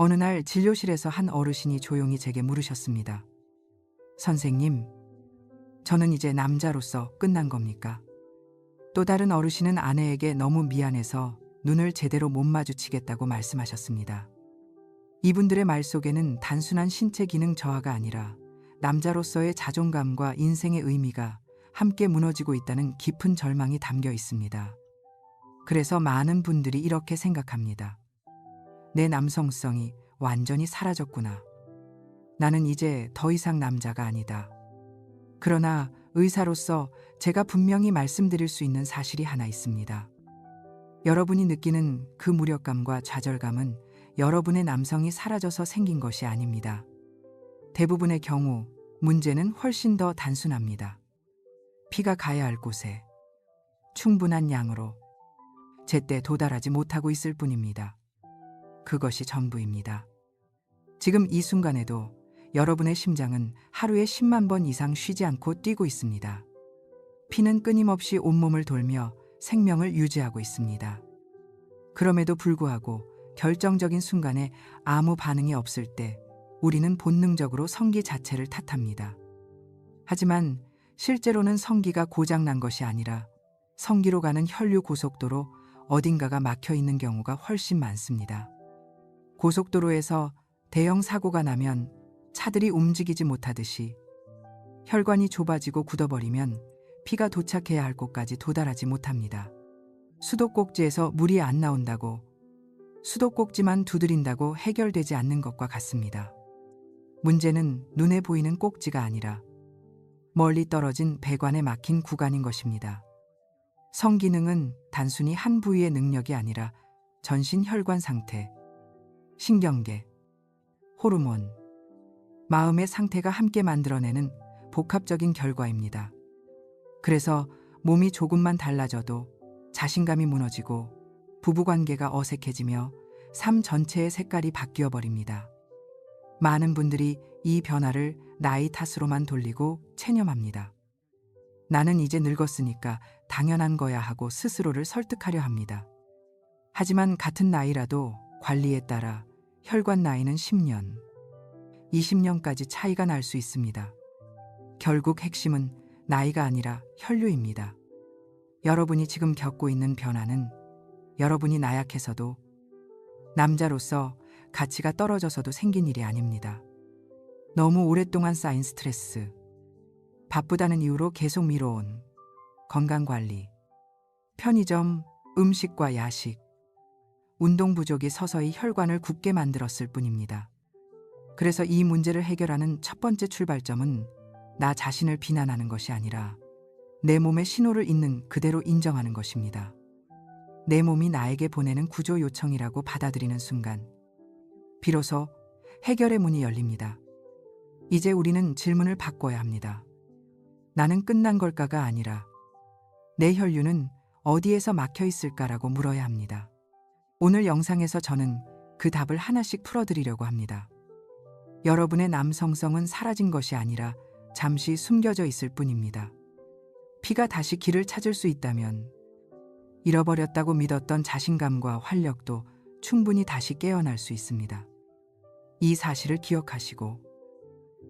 어느 날 진료실에서 한 어르신이 조용히 제게 물으셨습니다. 선생님, 저는 이제 남자로서 끝난 겁니까? 또 다른 어르신은 아내에게 너무 미안해서 눈을 제대로 못 마주치겠다고 말씀하셨습니다. 이분들의 말 속에는 단순한 신체 기능 저하가 아니라 남자로서의 자존감과 인생의 의미가 함께 무너지고 있다는 깊은 절망이 담겨 있습니다. 그래서 많은 분들이 이렇게 생각합니다. 내 남성성이 완전히 사라졌구나. 나는 이제 더 이상 남자가 아니다. 그러나 의사로서 제가 분명히 말씀드릴 수 있는 사실이 하나 있습니다. 여러분이 느끼는 그 무력감과 좌절감은 여러분의 남성이 사라져서 생긴 것이 아닙니다. 대부분의 경우 문제는 훨씬 더 단순합니다. 피가 가야 할 곳에 충분한 양으로 제때 도달하지 못하고 있을 뿐입니다. 그것이 전부입니다. 지금 이 순간에도 여러분의 심장은 하루에 10만 번 이상 쉬지 않고 뛰고 있습니다. 피는 끊임없이 온몸을 돌며 생명을 유지하고 있습니다. 그럼에도 불구하고 결정적인 순간에 아무 반응이 없을 때 우리는 본능적으로 성기 자체를 탓합니다. 하지만 실제로는 성기가 고장난 것이 아니라 성기로 가는 혈류 고속도로 어딘가가 막혀 있는 경우가 훨씬 많습니다. 고속도로에서 대형 사고가 나면 차들이 움직이지 못하듯이 혈관이 좁아지고 굳어버리면 피가 도착해야 할 곳까지 도달하지 못합니다. 수도꼭지에서 물이 안 나온다고 수도꼭지만 두드린다고 해결되지 않는 것과 같습니다. 문제는 눈에 보이는 꼭지가 아니라 멀리 떨어진 배관에 막힌 구간인 것입니다. 성기능은 단순히 한 부위의 능력이 아니라 전신 혈관 상태, 신경계, 호르몬, 마음의 상태가 함께 만들어내는 복합적인 결과입니다. 그래서 몸이 조금만 달라져도 자신감이 무너지고 부부관계가 어색해지며 삶 전체의 색깔이 바뀌어 버립니다. 많은 분들이 이 변화를 나이 탓으로만 돌리고 체념합니다. 나는 이제 늙었으니까 당연한 거야 하고 스스로를 설득하려 합니다. 하지만 같은 나이라도 관리에 따라 혈관 나이는 10년, 20년까지 차이가 날 수 있습니다. 결국 핵심은 나이가 아니라 혈류입니다. 여러분이 지금 겪고 있는 변화는 여러분이 나약해서도 남자로서 가치가 떨어져서도 생긴 일이 아닙니다. 너무 오랫동안 쌓인 스트레스, 바쁘다는 이유로 계속 미뤄온 건강관리, 편의점, 음식과 야식, 운동 부족이 서서히 혈관을 굳게 만들었을 뿐입니다. 그래서 이 문제를 해결하는 첫 번째 출발점은 나 자신을 비난하는 것이 아니라 내 몸의 신호를 있는 그대로 인정하는 것입니다. 내 몸이 나에게 보내는 구조 요청이라고 받아들이는 순간, 비로소 해결의 문이 열립니다. 이제 우리는 질문을 바꿔야 합니다. 나는 끝난 걸까가 아니라 내 혈류는 어디에서 막혀 있을까라고 물어야 합니다. 오늘 영상에서 저는 그 답을 하나씩 풀어드리려고 합니다. 여러분의 남성성은 사라진 것이 아니라 잠시 숨겨져 있을 뿐입니다. 피가 다시 길을 찾을 수 있다면 잃어버렸다고 믿었던 자신감과 활력도 충분히 다시 깨어날 수 있습니다. 이 사실을 기억하시고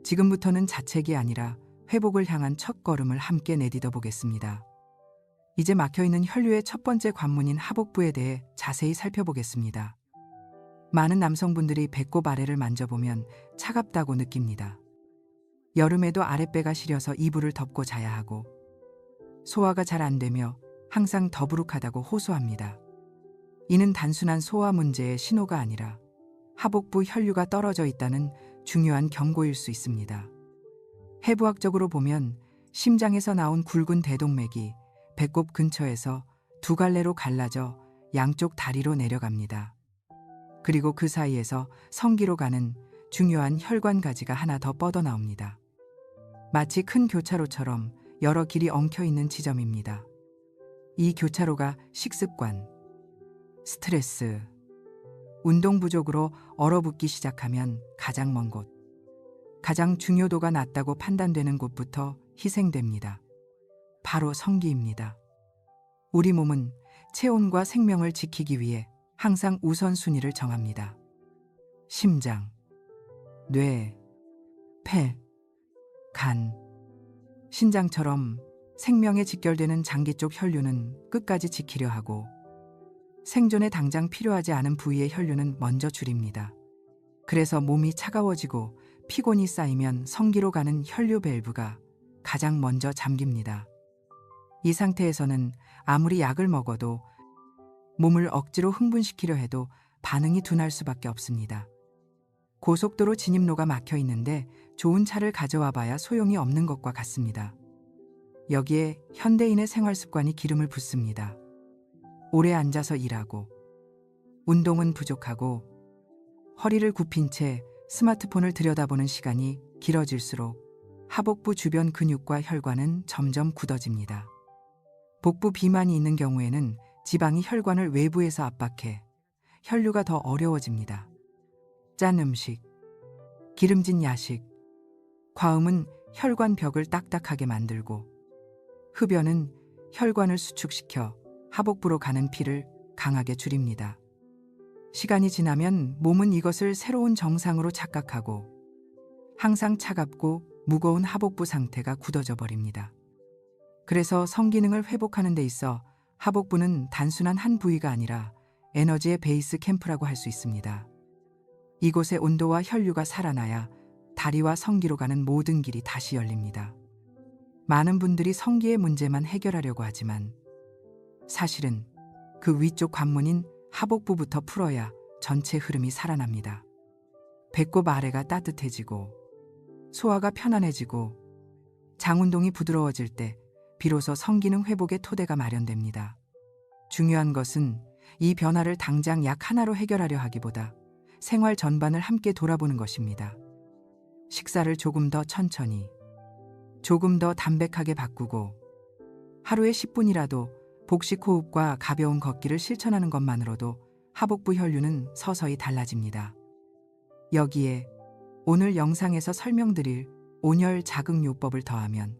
지금부터는 자책이 아니라 회복을 향한 첫 걸음을 함께 내딛어 보겠습니다. 이제 막혀 있는 혈류의 첫 번째 관문인 하복부에 대해 자세히 살펴보겠습니다. 많은 남성분들이 배꼽 아래를 만져보면 차갑다고 느낍니다. 여름에도 아랫배가 시려서 이불을 덮고 자야 하고 소화가 잘 안 되며 항상 더부룩하다고 호소합니다. 이는 단순한 소화 문제의 신호가 아니라 하복부 혈류가 떨어져 있다는 중요한 경고일 수 있습니다. 해부학적으로 보면 심장에서 나온 굵은 대동맥이 배꼽 근처에서 두 갈래로 갈라져 양쪽 다리로 내려갑니다. 그리고 그 사이에서 성기로 가는 중요한 혈관 가지가 하나 더 뻗어 나옵니다. 마치 큰 교차로처럼 여러 길이 엉켜 있는 지점입니다. 이 교차로가 식습관, 스트레스, 운동 부족으로 얼어붙기 시작하면 가장 먼 곳, 가장 중요도가 낮다고 판단되는 곳부터 희생됩니다. 바로 성기입니다. 우리 몸은 체온과 생명을 지키기 위해 항상 우선순위를 정합니다. 심장, 뇌, 폐, 간, 신장처럼 생명에 직결되는 장기 쪽 혈류는 끝까지 지키려 하고 생존에 당장 필요하지 않은 부위의 혈류는 먼저 줄입니다. 그래서 몸이 차가워지고 피곤이 쌓이면 성기로 가는 혈류 밸브가 가장 먼저 잠깁니다. 이 상태에서는 아무리 약을 먹어도 몸을 억지로 흥분시키려 해도 반응이 둔할 수밖에 없습니다. 고속도로 진입로가 막혀 있는데 좋은 차를 가져와 봐야 소용이 없는 것과 같습니다. 여기에 현대인의 생활 습관이 기름을 붓습니다. 오래 앉아서 일하고, 운동은 부족하고, 허리를 굽힌 채 스마트폰을 들여다보는 시간이 길어질수록 하복부 주변 근육과 혈관은 점점 굳어집니다. 복부 비만이 있는 경우에는 지방이 혈관을 외부에서 압박해 혈류가 더 어려워집니다. 짠 음식, 기름진 야식, 과음은 혈관 벽을 딱딱하게 만들고 흡연은 혈관을 수축시켜 하복부로 가는 피를 강하게 줄입니다. 시간이 지나면 몸은 이것을 새로운 정상으로 착각하고 항상 차갑고 무거운 하복부 상태가 굳어져 버립니다. 그래서 성기능을 회복하는 데 있어 하복부는 단순한 한 부위가 아니라 에너지의 베이스 캠프라고 할 수 있습니다. 이곳의 온도와 혈류가 살아나야 다리와 성기로 가는 모든 길이 다시 열립니다. 많은 분들이 성기의 문제만 해결하려고 하지만 사실은 그 위쪽 관문인 하복부부터 풀어야 전체 흐름이 살아납니다. 배꼽 아래가 따뜻해지고 소화가 편안해지고 장운동이 부드러워질 때 비로소 성기능 회복의 토대가 마련됩니다. 중요한 것은 이 변화를 당장 약 하나로 해결하려 하기보다 생활 전반을 함께 돌아보는 것입니다. 식사를 조금 더 천천히, 조금 더 담백하게 바꾸고, 하루에 10분이라도 복식 호흡과 가벼운 걷기를 실천하는 것만으로도 하복부 혈류는 서서히 달라집니다. 여기에 오늘 영상에서 설명드릴 온열 자극요법을 더하면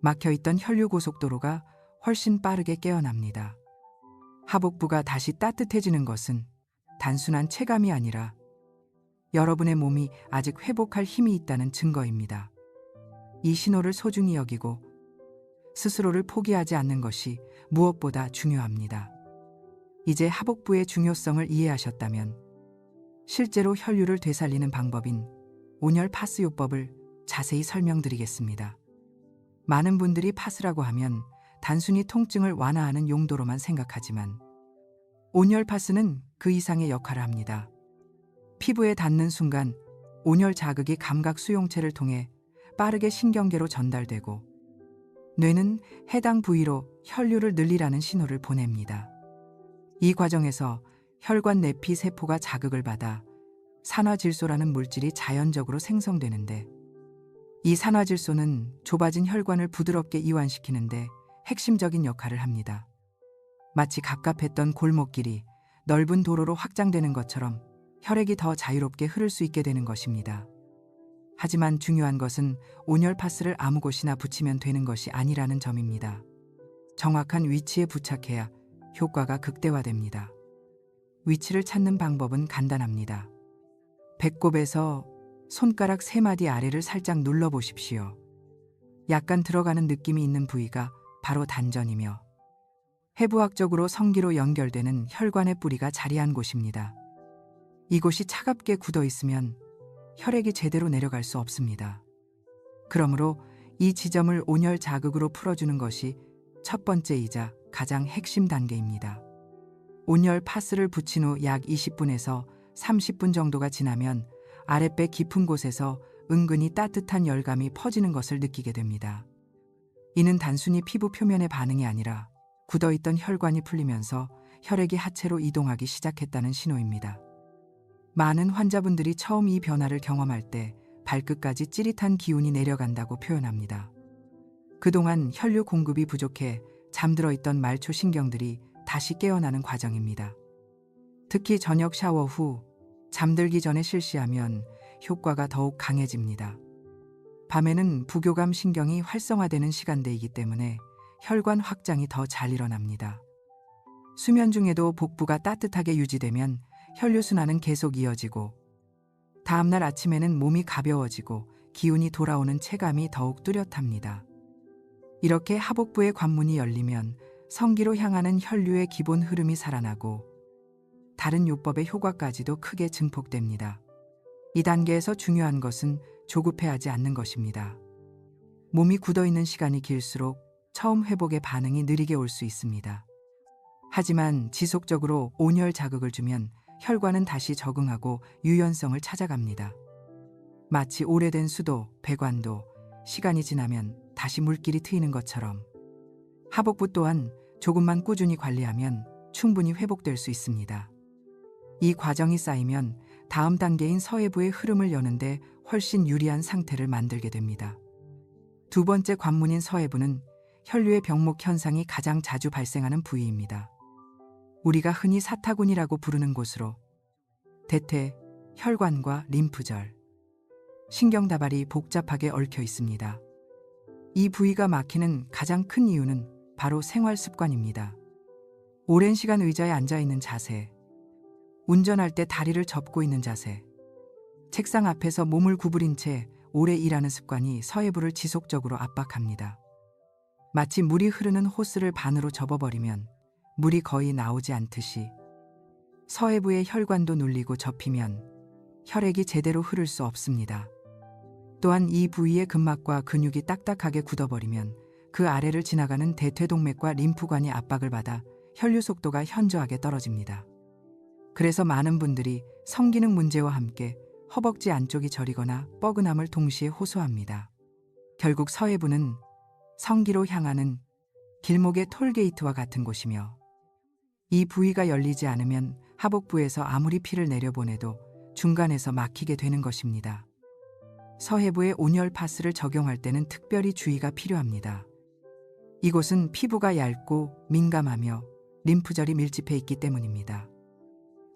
막혀있던 혈류 고속도로가 훨씬 빠르게 깨어납니다. 하복부가 다시 따뜻해지는 것은 단순한 체감이 아니라 여러분의 몸이 아직 회복할 힘이 있다는 증거입니다. 이 신호를 소중히 여기고 스스로를 포기하지 않는 것이 무엇보다 중요합니다. 이제 하복부의 중요성을 이해하셨다면 실제로 혈류를 되살리는 방법인 온열 파스요법을 자세히 설명드리겠습니다. 많은 분들이 파스라고 하면 단순히 통증을 완화하는 용도로만 생각하지만 온열 파스는 그 이상의 역할을 합니다. 피부에 닿는 순간 온열 자극이 감각 수용체를 통해 빠르게 신경계로 전달되고 뇌는 해당 부위로 혈류를 늘리라는 신호를 보냅니다. 이 과정에서 혈관 내피 세포가 자극을 받아 산화질소라는 물질이 자연적으로 생성되는데 이 산화질소는 좁아진 혈관을 부드럽게 이완시키는데 핵심적인 역할을 합니다. 마치 갑갑했던 골목길이 넓은 도로로 확장되는 것처럼 혈액이 더 자유롭게 흐를 수 있게 되는 것입니다. 하지만 중요한 것은 온열 파스를 아무 곳이나 붙이면 되는 것이 아니라는 점입니다. 정확한 위치에 부착해야 효과가 극대화됩니다. 위치를 찾는 방법은 간단합니다. 배꼽에서 손가락 세 마디 아래를 살짝 눌러 보십시오. 약간 들어가는 느낌이 있는 부위가 바로 단전이며 해부학적으로 성기로 연결되는 혈관의 뿌리가 자리한 곳입니다. 이곳이 차갑게 굳어 있으면 혈액이 제대로 내려갈 수 없습니다. 그러므로 이 지점을 온열 자극으로 풀어주는 것이 첫 번째이자 가장 핵심 단계입니다. 온열 파스를 붙인 후 약 20분에서 30분 정도가 지나면 아랫배 깊은 곳에서 은근히 따뜻한 열감이 퍼지는 것을 느끼게 됩니다. 이는 단순히 피부 표면의 반응이 아니라 굳어있던 혈관이 풀리면서 혈액이 하체로 이동하기 시작했다는 신호입니다. 많은 환자분들이 처음 이 변화를 경험할 때 발끝까지 찌릿한 기운이 내려간다고 표현합니다. 그동안 혈류 공급이 부족해 잠들어 있던 말초 신경들이 다시 깨어나는 과정입니다. 특히 저녁 샤워 후 잠들기 전에 실시하면 효과가 더욱 강해집니다. 밤에는 부교감 신경이 활성화되는 시간대이기 때문에 혈관 확장이 더 잘 일어납니다. 수면 중에도 복부가 따뜻하게 유지되면 혈류순환은 계속 이어지고 다음날 아침에는 몸이 가벼워지고 기운이 돌아오는 체감이 더욱 뚜렷합니다. 이렇게 하복부의 관문이 열리면 성기로 향하는 혈류의 기본 흐름이 살아나고 다른 요법의 효과까지도 크게 증폭됩니다. 이 단계에서 중요한 것은 조급해하지 않는 것입니다. 몸이 굳어 있는 시간이 길수록 처음 회복의 반응이 느리게 올 수 있습니다. 하지만 지속적으로 온열 자극을 주면 혈관은 다시 적응하고 유연성을 찾아갑니다. 마치 오래된 수도, 배관도 시간이 지나면 다시 물길이 트이는 것처럼 하복부 또한 조금만 꾸준히 관리하면 충분히 회복될 수 있습니다. 이 과정이 쌓이면 다음 단계인 서해부의 흐름을 여는데 훨씬 유리한 상태를 만들게 됩니다. 두 번째 관문인 서해부는 혈류의 병목 현상이 가장 자주 발생하는 부위입니다. 우리가 흔히 사타군이라고 부르는 곳으로 대퇴, 혈관과 림프절, 신경다발이 복잡하게 얽혀 있습니다. 이 부위가 막히는 가장 큰 이유는 바로 생활 습관입니다. 오랜 시간 의자에 앉아 있는 자세, 운전할 때 다리를 접고 있는 자세, 책상 앞에서 몸을 구부린 채 오래 일하는 습관이 서해부를 지속적으로 압박합니다. 마치 물이 흐르는 호스를 반으로 접어버리면 물이 거의 나오지 않듯이 서해부의 혈관도 눌리고 접히면 혈액이 제대로 흐를 수 없습니다. 또한 이 부위의 근막과 근육이 딱딱하게 굳어버리면 그 아래를 지나가는 대퇴동맥과 림프관이 압박을 받아 혈류 속도가 현저하게 떨어집니다. 그래서 많은 분들이 성기능 문제와 함께 허벅지 안쪽이 저리거나 뻐근함을 동시에 호소합니다. 결국 서해부는 성기로 향하는 길목의 톨게이트와 같은 곳이며 이 부위가 열리지 않으면 하복부에서 아무리 피를 내려보내도 중간에서 막히게 되는 것입니다. 서해부에 온열 파스를 적용할 때는 특별히 주의가 필요합니다. 이곳은 피부가 얇고 민감하며 림프절이 밀집해 있기 때문입니다.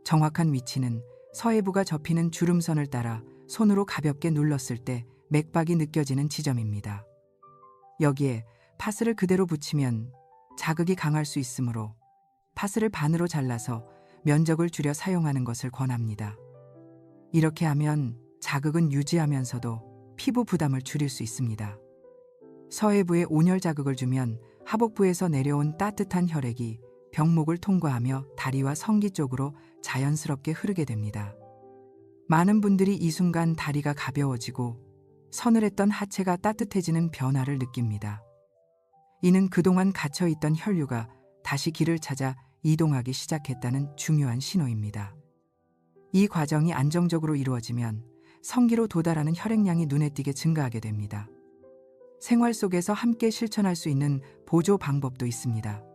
정확한 위치는 서해부가 접히는 주름선을 따라 손으로 가볍게 눌렀을 때 맥박이 느껴지는 지점입니다. 여기에 파스를 그대로 붙이면 자극이 강할 수 있으므로 파스를 반으로 잘라서 면적을 줄여 사용하는 것을 권합니다. 이렇게 하면 자극은 유지하면서도 피부 부담을 줄일 수 있습니다. 서해부에 온열 자극을 주면 하복부에서 내려온 따뜻한 혈액이 병목을 통과하며 다리와 성기 쪽으로 자연스럽게 흐르게 됩니다. 많은 분들이 이 순간 다리가 가벼워지고 서늘했던 하체가 따뜻해지는 변화를 느낍니다. 이는 그동안 갇혀있던 혈류가 다시 길을 찾아 이동하기 시작했다는 중요한 신호입니다. 이 과정이 안정적으로 이루어지면 성기로 도달하는 혈액량이 눈에 띄게 증가하게 됩니다. 생활 속에서 함께 실천할 수 있는 보조 방법도 있습니다.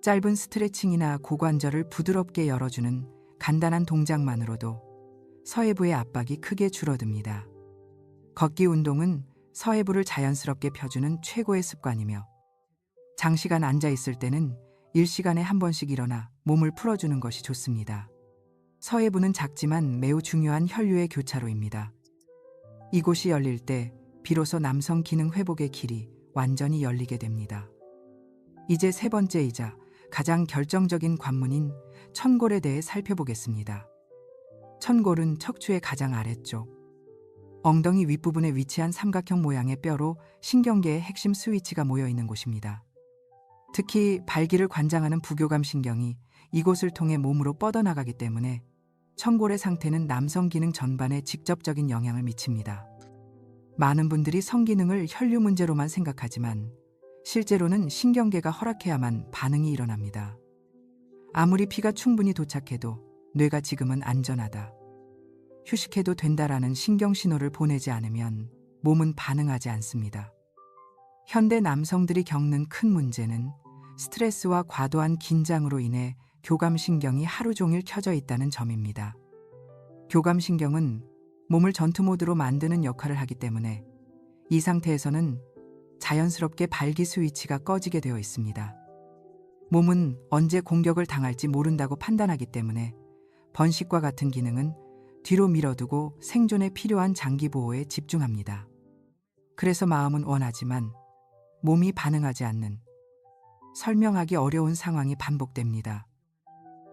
짧은 스트레칭이나 고관절을 부드럽게 열어주는 간단한 동작만으로도 서해부의 압박이 크게 줄어듭니다. 걷기 운동은 서해부를 자연스럽게 펴주는 최고의 습관이며 장시간 앉아 있을 때는 일시간에 한 번씩 일어나 몸을 풀어주는 것이 좋습니다. 서해부는 작지만 매우 중요한 혈류의 교차로입니다. 이곳이 열릴 때 비로소 남성 기능 회복의 길이 완전히 열리게 됩니다. 이제 세 번째이자 가장 결정적인 관문인 천골에 대해 살펴보겠습니다. 천골은 척추의 가장 아래쪽, 엉덩이 윗부분에 위치한 삼각형 모양의 뼈로 신경계의 핵심 스위치가 모여 있는 곳입니다. 특히 발기를 관장하는 부교감 신경이 이곳을 통해 몸으로 뻗어나가기 때문에 천골의 상태는 남성 기능 전반에 직접적인 영향을 미칩니다. 많은 분들이 성기능을 혈류 문제로만 생각하지만 실제로는 신경계가 허락해야만 반응이 일어납니다. 아무리 피가 충분히 도착해도 뇌가 지금은 안전하다. 휴식해도 된다라는 신경 신호를 보내지 않으면 몸은 반응하지 않습니다. 현대 남성들이 겪는 큰 문제는 스트레스와 과도한 긴장으로 인해 교감신경이 하루 종일 켜져 있다는 점입니다. 교감신경은 몸을 전투 모드로 만드는 역할을 하기 때문에 이 상태에서는 자연스럽게 발기 스위치가 꺼지게 되어 있습니다. 몸은 언제 공격을 당할지 모른다고 판단하기 때문에 번식과 같은 기능은 뒤로 밀어두고 생존에 필요한 장기 보호에 집중합니다. 그래서 마음은 원하지만 몸이 반응하지 않는 설명하기 어려운 상황이 반복됩니다.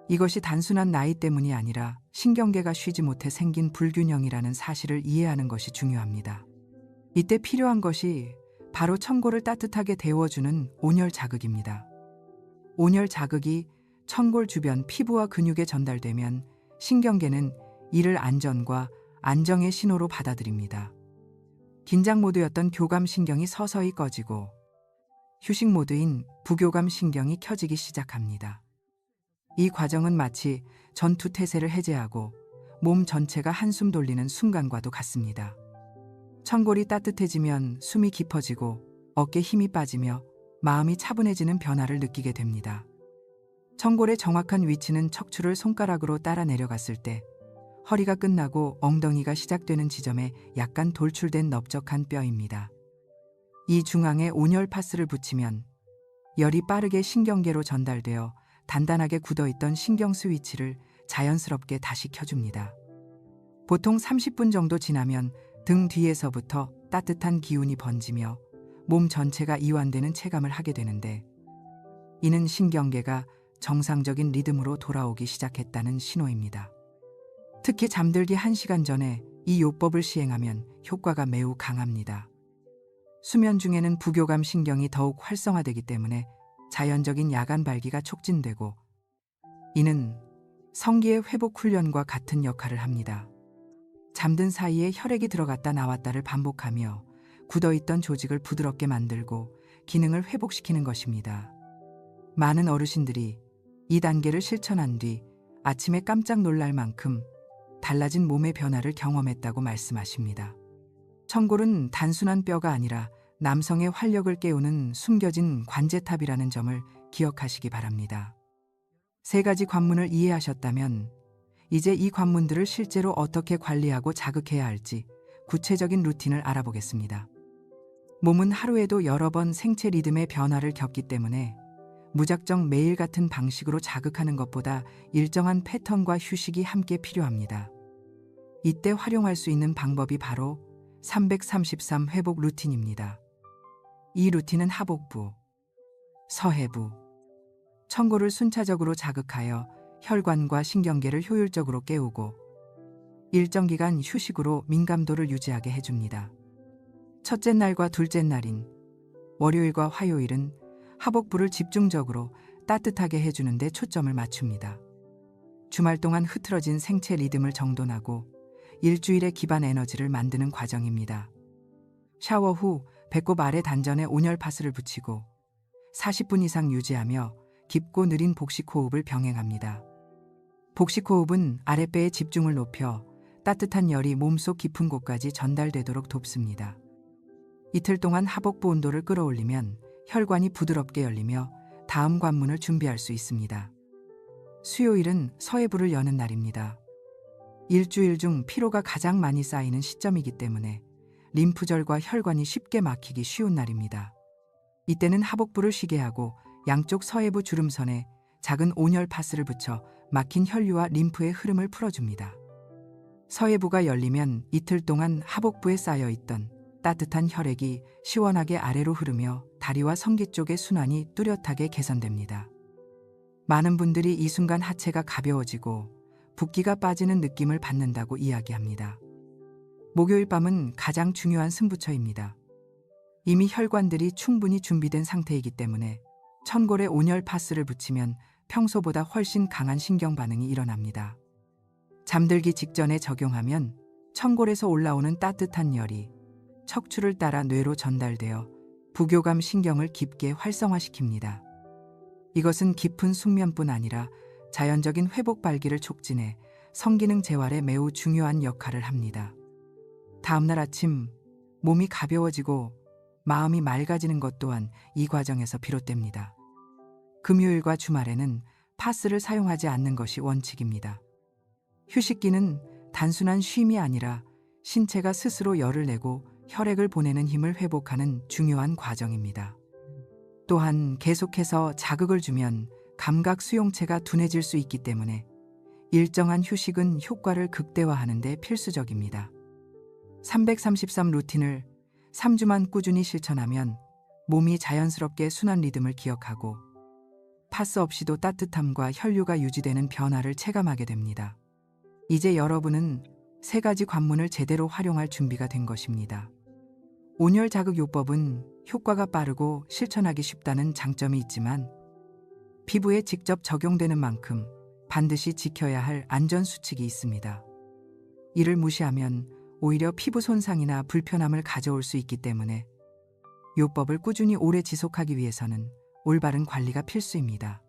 이것이 단순한 나이 때문이 아니라 신경계가 쉬지 못해 생긴 불균형이라는 사실을 이해하는 것이 중요합니다. 이때 필요한 것이 바로 천골을 따뜻하게 데워주는 온열 자극입니다. 온열 자극이 천골 주변 피부와 근육에 전달되면 신경계는 이를 안전과 안정의 신호로 받아들입니다. 긴장 모드였던 교감 신경이 서서히 꺼지고 휴식 모드인 부교감 신경이 켜지기 시작합니다. 이 과정은 마치 전투 태세를 해제하고 몸 전체가 한숨 돌리는 순간과도 같습니다. 천골이 따뜻해지면 숨이 깊어지고 어깨 힘이 빠지며 마음이 차분해지는 변화를 느끼게 됩니다. 천골의 정확한 위치는 척추를 손가락으로 따라 내려갔을 때 허리가 끝나고 엉덩이가 시작되는 지점에 약간 돌출된 넓적한 뼈입니다. 이 중앙에 온열 파스를 붙이면 열이 빠르게 신경계로 전달되어 단단하게 굳어있던 신경 스위치를 자연스럽게 다시 켜줍니다. 보통 30분 정도 지나면 등 뒤에서부터 따뜻한 기운이 번지며 몸 전체가 이완되는 체감을 하게 되는데 이는 신경계가 정상적인 리듬으로 돌아오기 시작했다는 신호입니다. 특히 잠들기 1시간 전에 이 요법을 시행하면 효과가 매우 강합니다. 수면 중에는 부교감 신경이 더욱 활성화되기 때문에 자연적인 야간 발기가 촉진되고 이는 성기의 회복 훈련과 같은 역할을 합니다. 잠든 사이에 혈액이 들어갔다 나왔다를 반복하며 굳어있던 조직을 부드럽게 만들고 기능을 회복시키는 것입니다. 많은 어르신들이 이 단계를 실천한 뒤 아침에 깜짝 놀랄 만큼 달라진 몸의 변화를 경험했다고 말씀하십니다. 청골은 단순한 뼈가 아니라 남성의 활력을 깨우는 숨겨진 관제탑이라는 점을 기억하시기 바랍니다. 세 가지 관문을 이해하셨다면 이제 이 관문들을 실제로 어떻게 관리하고 자극해야 할지 구체적인 루틴을 알아보겠습니다. 몸은 하루에도 여러 번 생체 리듬의 변화를 겪기 때문에 무작정 매일 같은 방식으로 자극하는 것보다 일정한 패턴과 휴식이 함께 필요합니다. 이때 활용할 수 있는 방법이 바로 333 회복 루틴입니다. 이 루틴은 하복부, 서해부, 청골을 순차적으로 자극하여 혈관과 신경계를 효율적으로 깨우고 일정 기간 휴식으로 민감도를 유지하게 해줍니다. 첫째 날과 둘째 날인 월요일과 화요일은 하복부를 집중적으로 따뜻하게 해주는 데 초점을 맞춥니다. 주말 동안 흐트러진 생체 리듬을 정돈하고 일주일의 기반 에너지를 만드는 과정입니다. 샤워 후 배꼽 아래 단전에 온열 파스를 붙이고 40분 이상 유지하며 깊고 느린 복식 호흡을 병행합니다. 복식 호흡은 아랫배의 집중을 높여 따뜻한 열이 몸속 깊은 곳까지 전달되도록 돕습니다. 이틀 동안 하복부 온도를 끌어올리면 혈관이 부드럽게 열리며 다음 관문을 준비할 수 있습니다. 수요일은 서해부를 여는 날입니다. 일주일 중 피로가 가장 많이 쌓이는 시점이기 때문에 림프절과 혈관이 쉽게 막히기 쉬운 날입니다. 이때는 하복부를 쉬게 하고 양쪽 서해부 주름선에 작은 온열 파스를 붙여 막힌 혈류와 림프의 흐름을 풀어줍니다. 서해부가 열리면 이틀 동안 하복부에 쌓여 있던 따뜻한 혈액이 시원하게 아래로 흐르며 다리와 성기 쪽의 순환이 뚜렷하게 개선됩니다. 많은 분들이 이 순간 하체가 가벼워지고 붓기가 빠지는 느낌을 받는다고 이야기합니다. 목요일 밤은 가장 중요한 승부처입니다. 이미 혈관들이 충분히 준비된 상태이기 때문에 천골에 온열 파스를 붙이면 평소보다 훨씬 강한 신경 반응이 일어납니다. 잠들기 직전에 적용하면 천골에서 올라오는 따뜻한 열이 척추를 따라 뇌로 전달되어 부교감 신경을 깊게 활성화시킵니다. 이것은 깊은 숙면뿐 아니라 자연적인 회복 발기를 촉진해 성기능 재활에 매우 중요한 역할을 합니다. 다음날 아침 몸이 가벼워지고 마음이 맑아지는 것 또한 이 과정에서 비롯됩니다. 금요일과 주말에는 파스를 사용하지 않는 것이 원칙입니다. 휴식기는 단순한 쉼이 아니라 신체가 스스로 열을 내고 혈액을 보내는 힘을 회복하는 중요한 과정입니다. 또한 계속해서 자극을 주면 감각 수용체가 둔해질 수 있기 때문에 일정한 휴식은 효과를 극대화하는 데 필수적입니다. 333 루틴을 3주만 꾸준히 실천하면 몸이 자연스럽게 순환 리듬을 기억하고 파스 없이도 따뜻함과 혈류가 유지되는 변화를 체감하게 됩니다. 이제 여러분은 세 가지 관문을 제대로 활용할 준비가 된 것입니다. 온열 자극 요법은 효과가 빠르고 실천하기 쉽다는 장점이 있지만 피부에 직접 적용되는 만큼 반드시 지켜야 할 안전 수칙이 있습니다. 이를 무시하면 오히려 피부 손상이나 불편함을 가져올 수 있기 때문에 요법을 꾸준히 오래 지속하기 위해서는 올바른 관리가 필수입니다.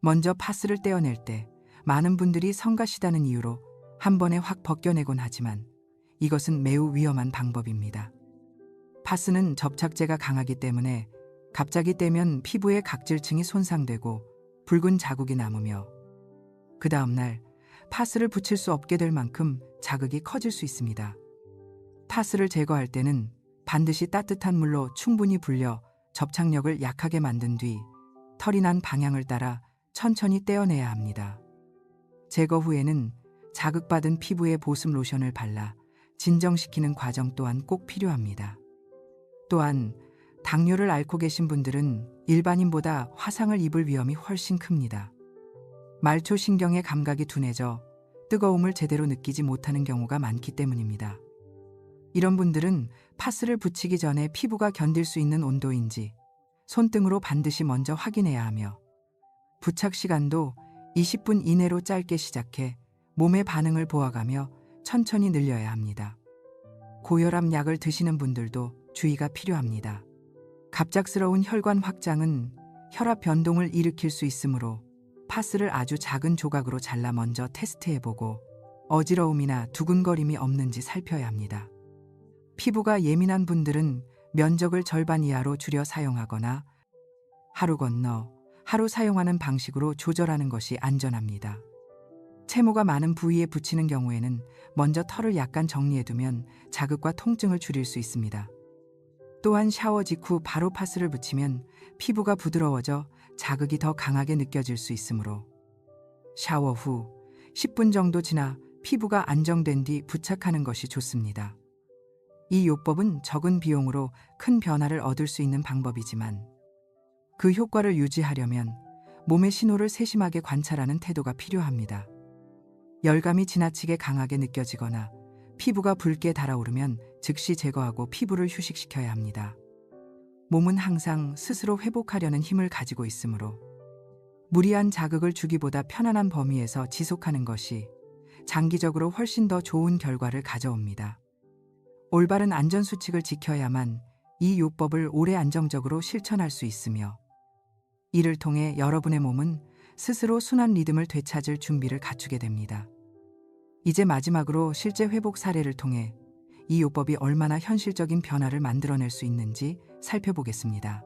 먼저 파스를 떼어낼 때 많은 분들이 성가시다는 이유로 한 번에 확 벗겨내곤 하지만 이것은 매우 위험한 방법입니다. 파스는 접착제가 강하기 때문에 갑자기 떼면 피부의 각질층이 손상되고 붉은 자국이 남으며 그 다음날 파스를 붙일 수 없게 될 만큼 자극이 커질 수 있습니다. 파스를 제거할 때는 반드시 따뜻한 물로 충분히 불려 접착력을 약하게 만든 뒤 털이 난 방향을 따라 천천히 떼어내야 합니다. 제거 후에는 자극받은 피부에 보습 로션을 발라 진정시키는 과정 또한 꼭 필요합니다. 또한 당뇨를 앓고 계신 분들은 일반인보다 화상을 입을 위험이 훨씬 큽니다. 말초 신경의 감각이 둔해져 뜨거움을 제대로 느끼지 못하는 경우가 많기 때문입니다. 이런 분들은 파스를 붙이기 전에 피부가 견딜 수 있는 온도인지 손등으로 반드시 먼저 확인해야 하며 부착 시간도 20분 이내로 짧게 시작해 몸의 반응을 보아가며 천천히 늘려야 합니다. 고혈압 약을 드시는 분들도 주의가 필요합니다. 갑작스러운 혈관 확장은 혈압 변동을 일으킬 수 있으므로 파스를 아주 작은 조각으로 잘라 먼저 테스트해보고 어지러움이나 두근거림이 없는지 살펴야 합니다. 피부가 예민한 분들은 면적을 절반 이하로 줄여 사용하거나 하루 건너 하루 사용하는 방식으로 조절하는 것이 안전합니다. 채모가 많은 부위에 붙이는 경우에는 먼저 털을 약간 정리해두면 자극과 통증을 줄일 수 있습니다. 또한 샤워 직후 바로 파스를 붙이면 피부가 부드러워져 자극이 더 강하게 느껴질 수 있으므로 샤워 후 10분 정도 지나 피부가 안정된 뒤 부착하는 것이 좋습니다. 이 요법은 적은 비용으로 큰 변화를 얻을 수 있는 방법이지만 그 효과를 유지하려면 몸의 신호를 세심하게 관찰하는 태도가 필요합니다. 열감이 지나치게 강하게 느껴지거나 피부가 붉게 달아오르면 즉시 제거하고 피부를 휴식시켜야 합니다. 몸은 항상 스스로 회복하려는 힘을 가지고 있으므로 무리한 자극을 주기보다 편안한 범위에서 지속하는 것이 장기적으로 훨씬 더 좋은 결과를 가져옵니다. 올바른 안전수칙을 지켜야만 이 요법을 오래 안정적으로 실천할 수 있으며 이를 통해 여러분의 몸은 스스로 순환 리듬을 되찾을 준비를 갖추게 됩니다. 이제 마지막으로 실제 회복 사례를 통해 이 요법이 얼마나 현실적인 변화를 만들어낼 수 있는지 살펴보겠습니다.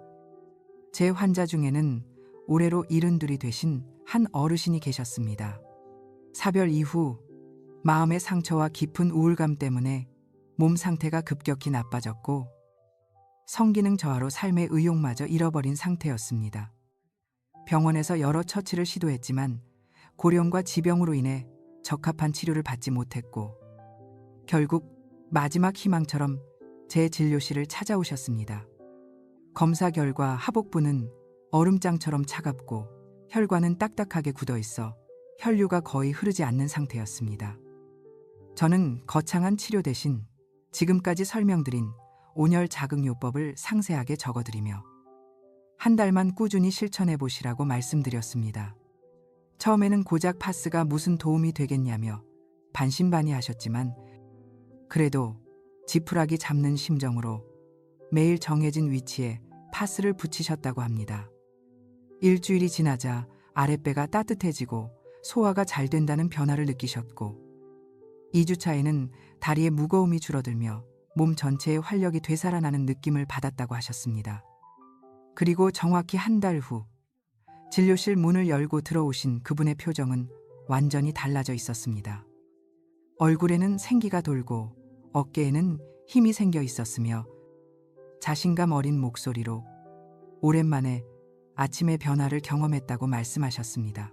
제 환자 중에는 올해로 일흔둘이 되신 한 어르신이 계셨습니다. 사별 이후 마음의 상처와 깊은 우울감 때문에 몸 상태가 급격히 나빠졌고 성기능 저하로 삶의 의욕마저 잃어버린 상태였습니다. 병원에서 여러 처치를 시도했지만 고령과 지병으로 인해 적합한 치료를 받지 못했고 결국 마지막 희망처럼 제 진료실을 찾아오셨습니다. 검사 결과 하복부는 얼음장처럼 차갑고 혈관은 딱딱하게 굳어 있어 혈류가 거의 흐르지 않는 상태였습니다. 저는 거창한 치료 대신 지금까지 설명드린 온열 자극요법을 상세하게 적어드리며 한 달만 꾸준히 실천해 보시라고 말씀드렸습니다. 처음에는 고작 파스가 무슨 도움이 되겠냐며 반신반의 하셨지만 그래도 지푸라기 잡는 심정으로 매일 정해진 위치에 파스를 붙이셨다고 합니다. 일주일이 지나자 아랫배가 따뜻해지고 소화가 잘 된다는 변화를 느끼셨고 2주 차에는 다리의 무거움이 줄어들며 몸 전체의 활력이 되살아나는 느낌을 받았다고 하셨습니다. 그리고 정확히 한 달 후 진료실 문을 열고 들어오신 그분의 표정은 완전히 달라져 있었습니다. 얼굴에는 생기가 돌고 어깨에는 힘이 생겨 있었으며 자신감 어린 목소리로 오랜만에 아침의 변화를 경험했다고 말씀하셨습니다.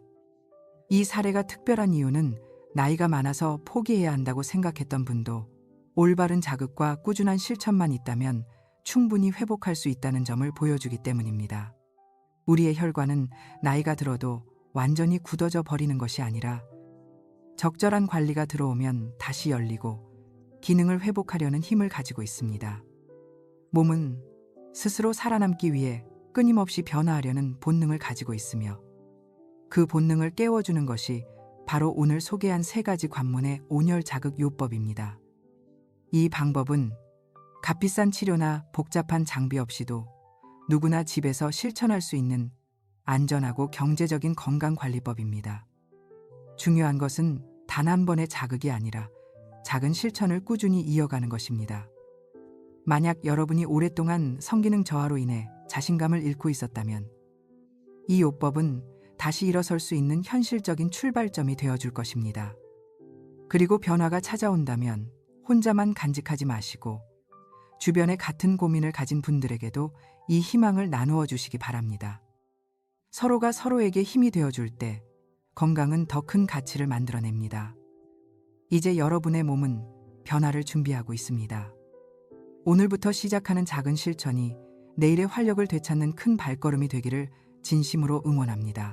이 사례가 특별한 이유는 나이가 많아서 포기해야 한다고 생각했던 분도 올바른 자극과 꾸준한 실천만 있다면 충분히 회복할 수 있다는 점을 보여주기 때문입니다. 우리의 혈관은 나이가 들어도 완전히 굳어져 버리는 것이 아니라 적절한 관리가 들어오면 다시 열리고 기능을 회복하려는 힘을 가지고 있습니다. 몸은 스스로 살아남기 위해 끊임없이 변화하려는 본능을 가지고 있으며 그 본능을 깨워주는 것이 바로 오늘 소개한 세 가지 관문의 온열 자극 요법입니다. 이 방법은 값비싼 치료나 복잡한 장비 없이도 누구나 집에서 실천할 수 있는 안전하고 경제적인 건강관리법입니다. 중요한 것은 단 한 번의 자극이 아니라 작은 실천을 꾸준히 이어가는 것입니다. 만약 여러분이 오랫동안 성기능 저하로 인해 자신감을 잃고 있었다면 이 요법은 다시 일어설 수 있는 현실적인 출발점이 되어줄 것입니다. 그리고 변화가 찾아온다면 혼자만 간직하지 마시고 주변에 같은 고민을 가진 분들에게도 이 희망을 나누어 주시기 바랍니다. 서로가 서로에게 힘이 되어줄 때 건강은 더 큰 가치를 만들어냅니다. 이제 여러분의 몸은 변화를 준비하고 있습니다. 오늘부터 시작하는 작은 실천이 내일의 활력을 되찾는 큰 발걸음이 되기를 진심으로 응원합니다.